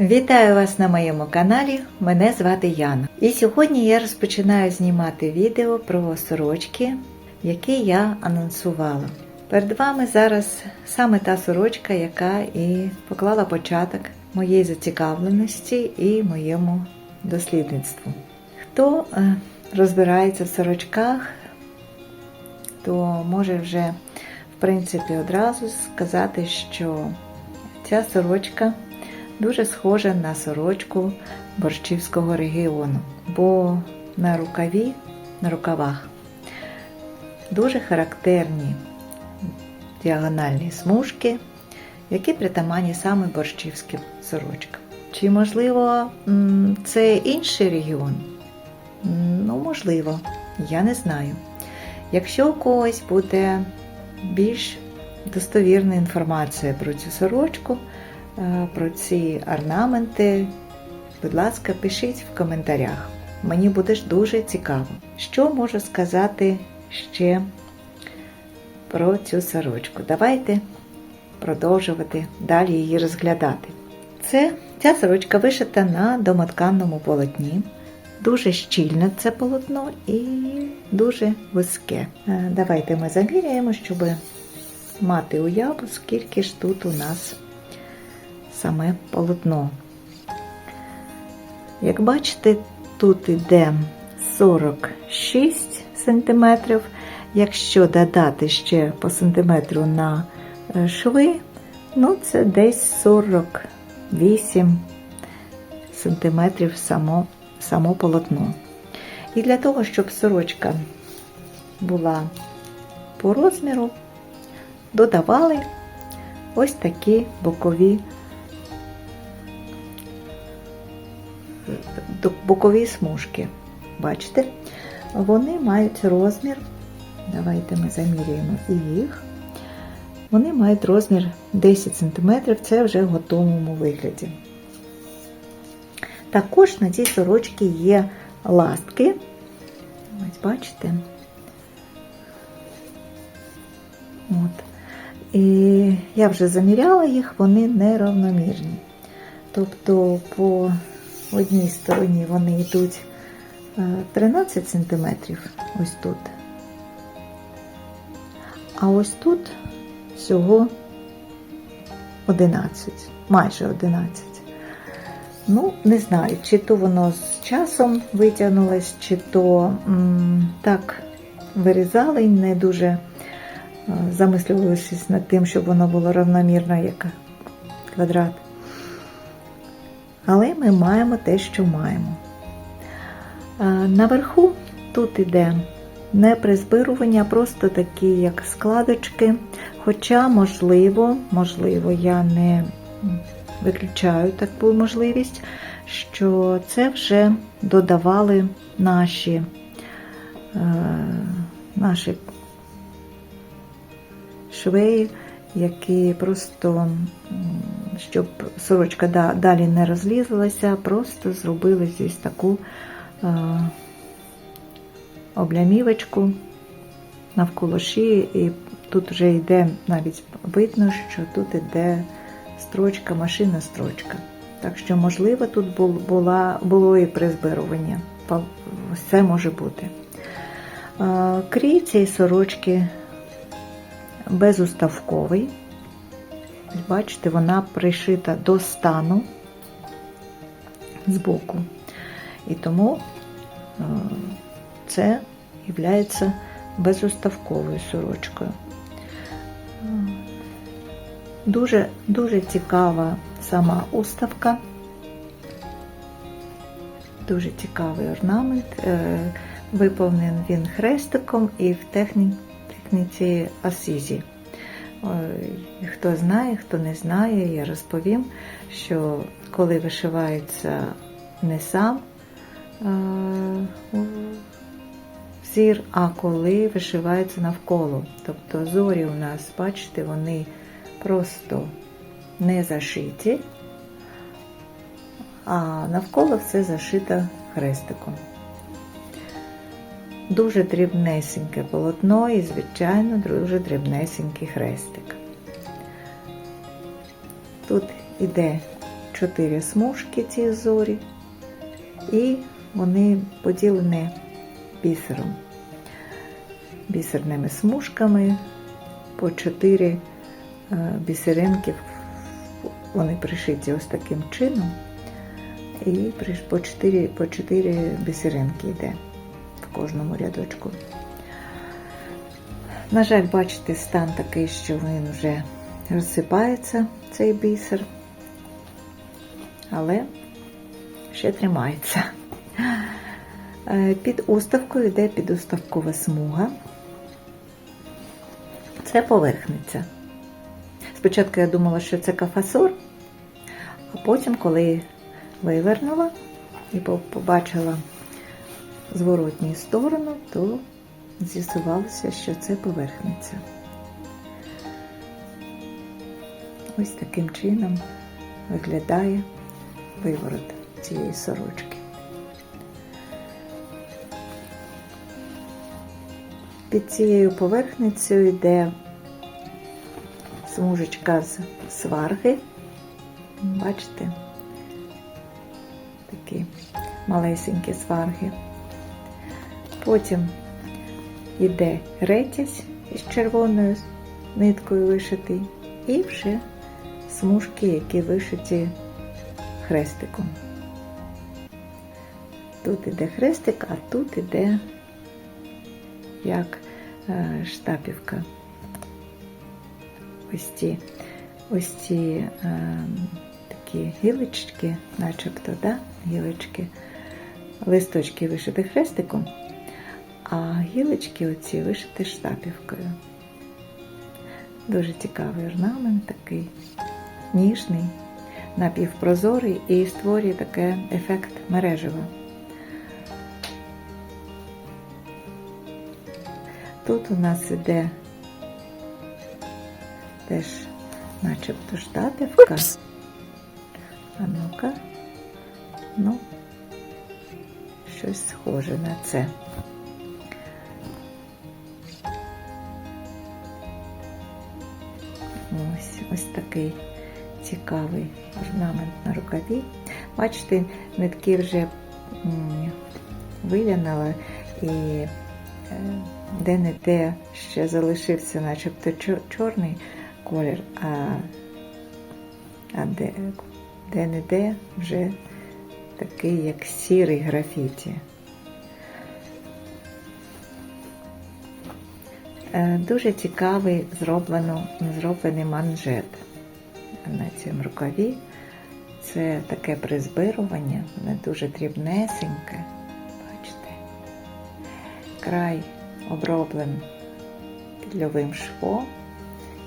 Вітаю вас на моєму каналі. Мене звати Яна. І сьогодні я розпочинаю знімати відео про сорочки, які я анонсувала. Перед вами зараз саме та сорочка, яка і поклала початок моєї зацікавленості і моєму дослідництву. Хто е, розбирається в сорочках, то може вже в принципі одразу сказати, що ця сорочка дуже схожа на сорочку борщівського регіону, бо на рукаві, на рукавах дуже характерні діагональні смужки, які притаманні саме борщівським сорочкам. Чи можливо це інший регіон? Ну, можливо, я не знаю. Якщо у когось буде більш достовірна інформація про цю сорочку, про ці орнаменти, будь ласка, пишіть в коментарях. Мені буде ж дуже цікаво. Що можу сказати ще про цю сорочку? Давайте продовжувати далі її розглядати. Це ця сорочка вишита на домотканному полотні. Дуже щільне це полотно і дуже вузьке. Е, Давайте ми заміряємо, щоб мати уяву, скільки ж тут у нас саме полотно. Як бачите, тут іде 46 см. Якщо додати ще по сантиметру на е, шви, ну це десь 48 см само, само полотно. І для того, щоб сорочка була по розміру, додавали ось такі бокові бокові смужки. Бачите? Вони мають розмір. Давайте ми заміряємо і їх. Вони мають розмір 10 см, це вже в готовому вигляді. Також на цій сорочці є ластки. Ось бачите. От. І я вже заміряла їх, вони неравномірні. Тобто по одній стороні вони йдуть е, 13 см, ось тут. А ось тут всього 11, майже 11. Ну, не знаю, чи то воно з часом витягнулось, чи то м, так вирізали і не дуже е, замислювалися над тим, щоб воно було равномірно як квадрат. Але ми маємо те, що маємо. Наверху тут іде не призбирування, а просто такі, як складочки. Хоча, можливо, можливо, я не виключаю таку можливість, що це вже додавали наші, е, наші швеї, які просто, щоб сорочка да- далі не розлізалася, просто зробили здесь таку е, облямівочку навколо шиї, і тут вже йде навіть видно, що тут йде строчка, машина строчка. Так що, можливо, тут була, було і призбирування. Все може бути. Е, Крій цієї сорочки безуставковий. Бачите, вона пришита до стану збоку. І тому е, це є безуставковою сорочкою. Дуже, дуже цікава сама уставка, дуже цікавий орнамент. Е, Виповнений він хрестиком і в техніці асізі. Ой, Хто знає, хто не знає, я розповім, що коли вишивається не сам е, зір, а коли вишивається навколо. Тобто зорі у нас, бачите, вони просто не зашиті, а навколо все зашито хрестиком. Дуже дрібнесеньке полотно і, звичайно, дуже дрібнесенький хрестик. Тут іде чотири смужки ці зорі, і вони поділені бісером, бісерними смужками по чотири е, бісеринки. Вони пришиті ось таким чином. І по 4, по 4 бісеринки йде кожному рядочку. На жаль, бачите, стан такий, що він вже розсипається, цей бісер, але ще тримається. Під уставкою йде підуставкова смуга. Це поверхниця. Спочатку я думала, що це кафасор, а потім, коли вивернула і побачила зворотню сторону, то з'ясувалося, що це поверхниця. Ось таким чином виглядає виворот цієї сорочки. Під цією поверхницею йде смужечка з сварги. Бачите? Такі малесенькі сварги. Потім йде ретязь із червоною ниткою вишитий, і вже смужки, які вишиті хрестиком. Тут іде хрестик, а тут іде як е, штапівка. Ось ці, ось ці е, такі гілочки, начебто, да? гілочки, листочки вишиті хрестиком, а гілочки оці вишиті штапівкою. Дуже цікавий орнамент такий, ніжний, напівпрозорий і створює такий ефект мережева. Тут у нас іде теж начебто штативка. А ну-ка, ну, щось схоже на це. Ось, ось такий цікавий орнамент на рукаві. Бачите, нитки вже м, вив'янула і е, де-не-де ще залишився начебто чорний колір, а, а де, де-не-де вже такий, як сірий графіті. Дуже цікавий зроблено, зроблений манжет на цьому рукаві. Це таке призбирування, воно дуже дрібнесеньке. Бачите? Край оброблений підльовим швом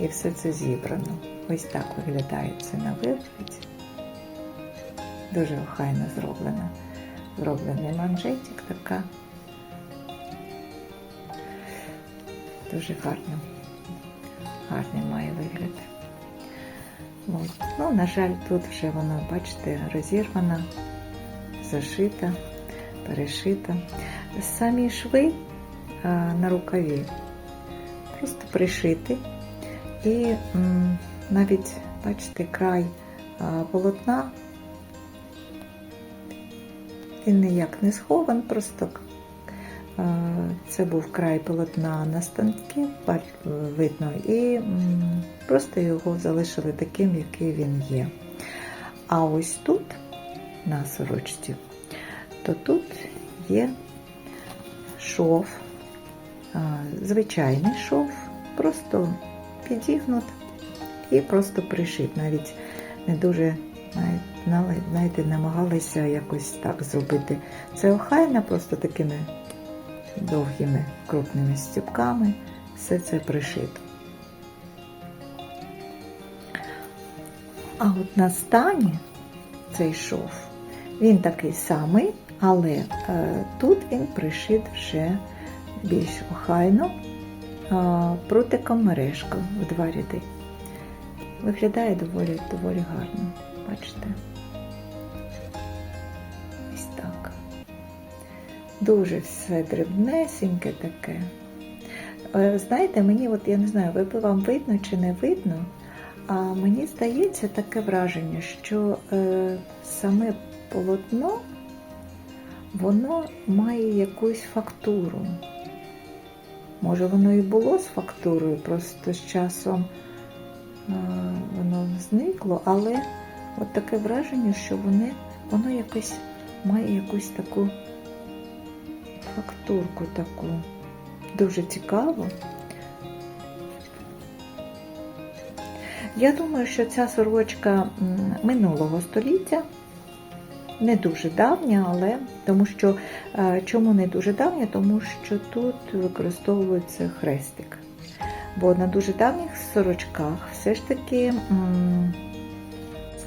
і все це зібрано. Ось так виглядає це на вигляді. Дуже охайно зроблено. Зроблений манжетик така. Дуже гарно. Гарний має вигляд. От. Ну, на жаль, тут вже воно, бачите, розірвана, зашита, перешита. Самі шви а, на рукаві просто пришити. І м, навіть, бачите, край а, полотна, він ніяк не схован, просто це був край полотна на станки, видно, і просто його залишили таким, який він є. А ось тут, на сорочці, то тут є шов, звичайний шов, просто підігнут і просто пришит. Навіть не дуже знаєте, намагалися якось так зробити. Це охайно, просто такими довгими крупними стіпками. Все це пришито. А от на стані цей шов, він такий самий, але е, тут він пришит вже більш охайно а, прутиком мережка в два ряди. Виглядає доволі, доволі гарно, бачите? Дуже все дрібнесеньке таке. Е, Знаєте, мені, от я не знаю, ви- вам видно чи не видно, А мені здається таке враження, що е, саме полотно воно має якусь фактуру. Може, воно і було з фактурою, просто з часом е, воно зникло, але от таке враження, що вони, воно якось має якусь таку фактурку таку. Дуже цікаво. Я думаю, що ця сорочка минулого століття, не дуже давня, але тому що е, чому не дуже давня? Тому що тут використовується хрестик. Бо на дуже давніх сорочках все ж таки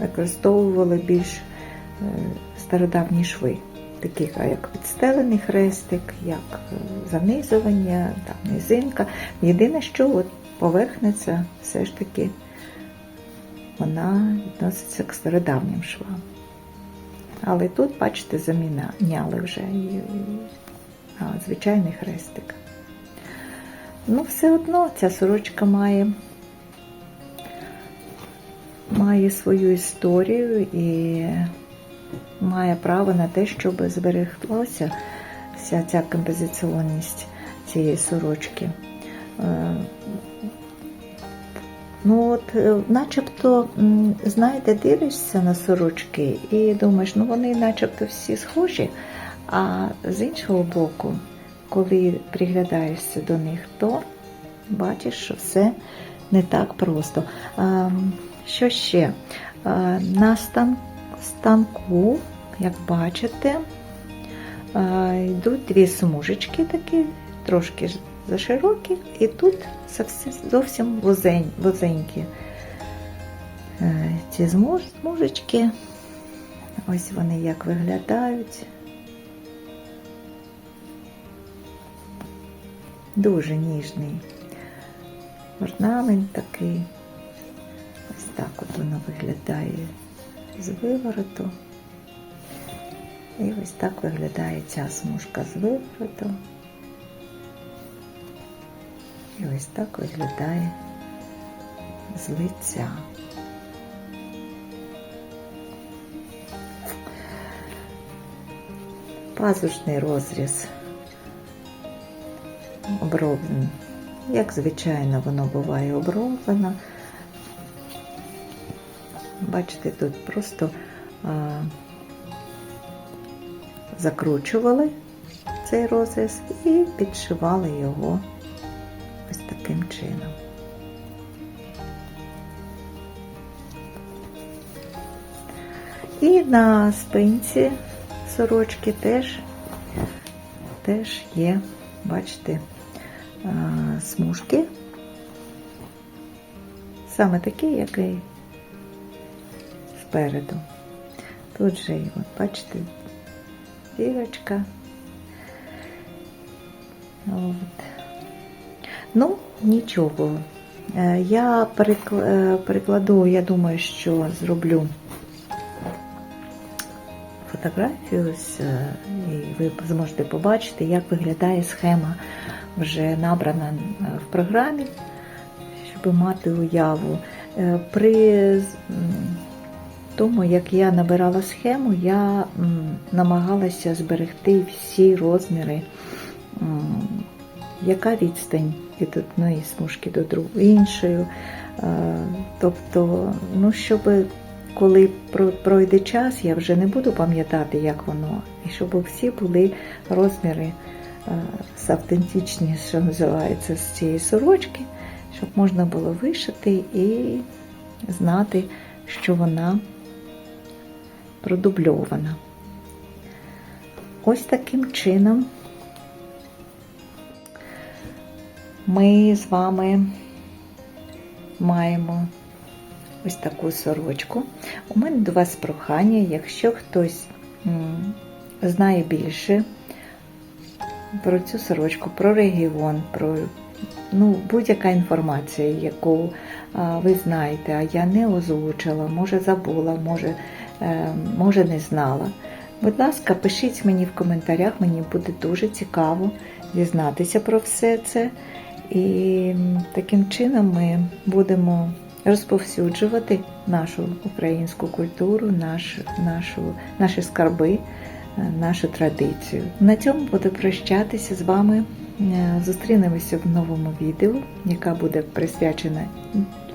використовували більш е, стародавні шви, такі як підстелений хрестик, як е, занизування, там низинка. Єдине, що от поверхниця все ж таки вона відноситься к стародавнім швам. Але тут, бачите, заміняли вже і, звичайний хрестик. Ну, все одно ця сорочка має, має свою історію і має право на те, щоб збереглося вся ця композиціонність цієї сорочки. Е, Ну от, е, начебто, знаєте, дивишся на сорочки і думаєш, ну вони начебто всі схожі, а з іншого боку, коли приглядаєшся до них, то бачиш, що все не так просто. Що ще? А, стан- станку, як бачите, йдуть дві смужечки такі, трошки заширокі, і тут зовсім- зовсім вузенькі Е, ці смужечки. Ось вони як виглядають. Дуже ніжний орнамент такий. Ось так от воно виглядає з вивороту. І ось так виглядає ця смужка з вивороту. І ось так виглядає з лиця. Пазушний розріз оброблений. Як звичайно воно буває оброблено. Бачите, тут просто а, закручували цей розріз і підшивали його ось таким чином. І на спинці сорочки теж, теж є, бачите, смужки. Саме такі, як і спереду. Тут же, от, бачите, дірочка. От. Ну, нічого. Е, Я е, перекладу, я думаю, що зроблю фотографію, е, і ви зможете побачити, як виглядає схема вже набрана в програмі, щоб мати уяву. При тому, як я набирала схему, я намагалася зберегти всі розміри, яка відстань від одної смужки до другої іншою. Е, Тобто, ну, щоб коли пройде час, я вже не буду пам'ятати, як воно, і щоб всі були розміри автентичні, що називається, з цієї сорочки, щоб можна було вишити і знати, що вона продубльована. Ось таким чином ми з вами маємо ось таку сорочку. У мене до вас прохання, якщо хтось знає більше про цю сорочку, про регіон, про ну, будь-яка інформація, яку ви знаєте, а я не озвучила, може забула, може, може не знала. Будь ласка, пишіть мені в коментарях, мені буде дуже цікаво дізнатися про все це. І таким чином ми будемо розповсюджувати нашу українську культуру, наш, нашу, наші скарби, е, нашу традицію. На цьому буду прощатися з вами. Е, Зустрінемося в новому відео, яка буде присвячена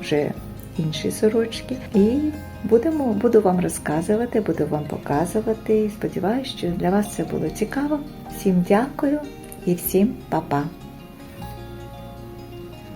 вже іншій сорочці. І будемо, буду вам розказувати, буду вам показувати. Сподіваюся, що для вас це було цікаво. Всім дякую і всім па-па!